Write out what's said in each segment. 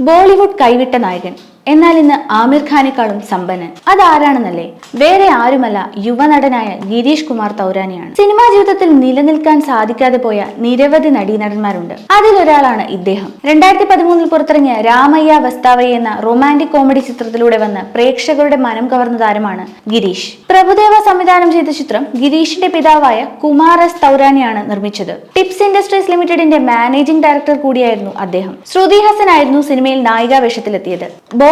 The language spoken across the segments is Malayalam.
ബോളിവുഡ് കൈവിട്ട നായകൻ. എന്നാൽ ഇന്ന് ആമിർ ഖാനേക്കാളും സമ്പന്നൻ. അതാരാണെന്നല്ലേ? വേറെ ആരുമല്ല യുവനടനായ ഗിരീഷ് കുമാർ തൗരാനിയാണ്. സിനിമാ ജീവിതത്തിൽ നിലനിൽക്കാൻ സാധിക്കാതെ പോയ നിരവധി നടീനടന്മാരുണ്ട്. അതിലൊരാളാണ് ഇദ്ദേഹം. രണ്ടായിരത്തി പതിമൂന്നിൽ പുറത്തിറങ്ങിയ രാമയ്യ വസ്താവയ്യ എന്ന റൊമാന്റിക് കോമഡി ചിത്രത്തിലൂടെ വന്ന് പ്രേക്ഷകരുടെ മനം കവർന്ന താരമാണ് ഗിരീഷ്. പ്രഭുദേവ സംവിധാനം ചെയ്ത ചിത്രം ഗിരീഷിന്റെ പിതാവായ കുമാർ എസ് തൗരാനിയാണ് നിർമ്മിച്ചത്. ടിപ്സ് ഇൻഡസ്ട്രീസ് ലിമിറ്റഡിന്റെ മാനേജിംഗ് ഡയറക്ടർ കൂടിയായിരുന്നു അദ്ദേഹം. ശ്രുതി ഹസൻ ആയിരുന്നു സിനിമയിൽ നായികാ വേഷത്തിലെത്തിയത്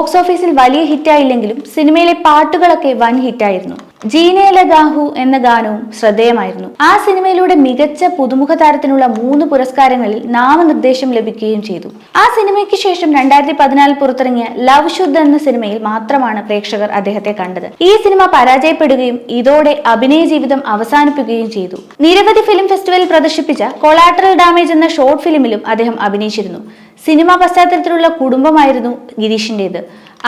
ബോക്സ് ഓഫീസിൽ വലിയ ഹിറ്റായില്ലെങ്കിലും സിനിമയിലെ പാട്ടുകളൊക്കെ വൻ ഹിറ്റായിരുന്നു. ജീനേല ഗാഹു എന്ന ഗാനവും ശ്രദ്ധേയമായിരുന്നു. ആ സിനിമയിലൂടെ മികച്ച പുതുമുഖ താരത്തിനുള്ള മൂന്ന് പുരസ്കാരങ്ങളിൽ നാമനിർദ്ദേശം ലഭിക്കുകയും ചെയ്തു. ആ സിനിമയ്ക്ക് ശേഷം രണ്ടായിരത്തി പതിനാലിൽ പുറത്തിറങ്ങിയ ലവ് ശുദ്ധ എന്ന സിനിമയിൽ മാത്രമാണ് പ്രേക്ഷകർ അദ്ദേഹത്തെ കണ്ടത്. ഈ സിനിമ പരാജയപ്പെടുകയും ഇതോടെ അഭിനയ ജീവിതം അവസാനിപ്പിക്കുകയും ചെയ്തു. നിരവധി ഫിലിം ഫെസ്റ്റിവലിൽ പ്രദർശിപ്പിച്ച കൊളാട്രൽ ഡാമേജ് എന്ന ഷോർട്ട് ഫിലിമിലും അദ്ദേഹം അഭിനയിച്ചിരുന്നു. സിനിമാ പശ്ചാത്തലത്തിലുള്ള കുടുംബമായിരുന്നു ഗിരീഷിന്റേത്.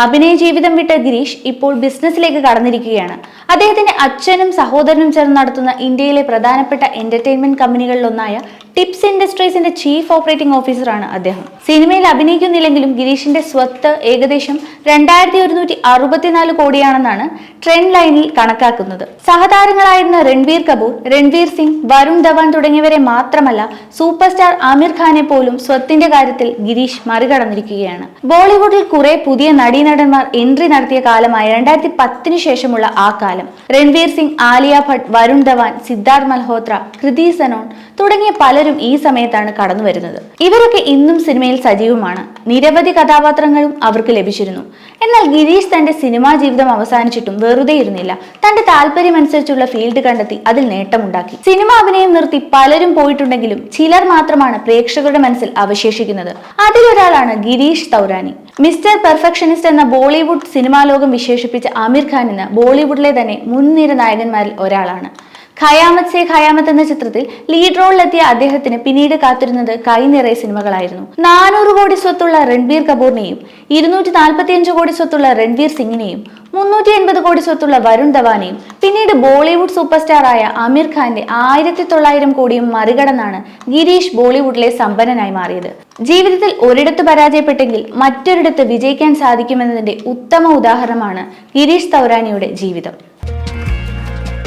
അഭിനയ ജീവിതം വിട്ട ഗിരീഷ് ഇപ്പോൾ ബിസിനസ്സിലേക്ക് കടന്നിരിക്കുകയാണ്. അദ്ദേഹത്തിന്റെ അച്ഛനും സഹോദരനും ചേർന്ന് നടത്തുന്ന ഇന്ത്യയിലെ പ്രധാനപ്പെട്ട എന്റർടൈൻമെന്റ് കമ്പനികളിലൊന്നായ ടിപ്സ് ഇൻഡസ്ട്രീസിന്റെ ചീഫ് ഓപ്പറേറ്റിംഗ് ഓഫീസറാണ് അദ്ദേഹം. സിനിമയിൽ അഭിനയിക്കുന്നില്ലെങ്കിലും ഗിരീഷിന്റെ സ്വത്ത് ഏകദേശം രണ്ടായിരത്തി ഒരുന്നൂറ്റി അറുപത്തിനാല് കോടിയാണെന്നാണ് ട്രെൻഡ് ലൈനിൽ കണക്കാക്കുന്നത്. സഹതാരങ്ങളായിരുന്ന രൺവീർ കപൂർ രൺവീർ സിംഗ് വരുൺ ധവാൻ തുടങ്ങിയവരെ മാത്രമല്ല സൂപ്പർ സ്റ്റാർ ആമിർ ഖാനെ പോലും സ്വത്തിന്റെ കാര്യത്തിൽ ഗിരീഷ് മറികടന്നിരിക്കുകയാണ്. ബോളിവുഡിൽ കുറെ പുതിയ നടീനടന്മാർ എൻട്രി നടത്തിയ കാലമായ രണ്ടായിരത്തി പത്തിന് ശേഷമുള്ള ആ കാലം. രൺവീർ സിംഗ് ആലിയ ഭട്ട് വരുൺ ധവാൻ സിദ്ധാർത്ഥ് മൽഹോത്ര കൃതി സനോൺ തുടങ്ങിയ പലരും ഈ സമയത്താണ് കടന്നു വരുന്നത്. ഇവരൊക്കെ ഇന്നും സിനിമയിൽ സജീവമാണ്. നിരവധി കഥാപാത്രങ്ങളും അവർക്ക് ലഭിച്ചിരുന്നു. എന്നാൽ ഗിരീഷ് തന്റെ സിനിമാ ജീവിതം അവസാനിച്ചിട്ടും വെറുതെ ഇരുന്നില്ല. തന്റെ താല്പര്യമനുസരിച്ചുള്ള ഫീൽഡ് കണ്ടെത്തി അതിൽ നേട്ടമുണ്ടാക്കി. സിനിമ അഭിനയം നിർത്തി പലരും പോയിട്ടുണ്ടെങ്കിലും ചിലർ മാത്രമാണ് പ്രേക്ഷകരുടെ മനസ്സിൽ അവശേഷിക്കുന്നത്. അതിലൊരാളാണ് ഗിരീഷ് തൗരാനി. മിസ്റ്റർ പെർഫെക്ഷനിസ്റ്റ് എന്ന ബോളിവുഡ് സിനിമാ ലോകം വിശേഷിപ്പിച്ച ആമിർ ഖാൻ എന്ന ബോളിവുഡിലെ തന്നെ മുൻനിര നായകന്മാരിൽ ഒരാളാണ്. ഖയാമത്ത് സേ ഖയാമത്ത് എന്ന ചിത്രത്തിൽ ലീഡ് റോളിലെത്തിയ അദ്ദേഹത്തിന് പിന്നീട് കാത്തിരുന്നത് കൈ നിറയെ സിനിമകളായിരുന്നു. നാനൂറ് കോടി സ്വത്തുള്ള രൺബീർ കപൂറിനെയും ഇരുന്നൂറ്റി നാൽപ്പത്തിയഞ്ച് കോടി സ്വത്തുള്ള രൺവീർ സിംഗിനെയും മുന്നൂറ്റി എൺപത് കോടി സ്വത്തുള്ള വരുൺ ധവാനെയും പിന്നീട് ബോളിവുഡ് സൂപ്പർ സ്റ്റാറായ അമീർ ഖാന്റെ ആയിരത്തി തൊള്ളായിരം കോടിയും മറികടന്നാണ് ഗിരീഷ് ബോളിവുഡിലെ സമ്പന്നനായി മാറിയത്. ജീവിതത്തിൽ ഒരിടത്ത് പരാജയപ്പെട്ടെങ്കിൽ മറ്റൊരിടത്ത് വിജയിക്കാൻ സാധിക്കുമെന്നതിന്റെ ഉത്തമ ഉദാഹരണമാണ് ഗിരീഷ് തൗരാനിയുടെ ജീവിതം.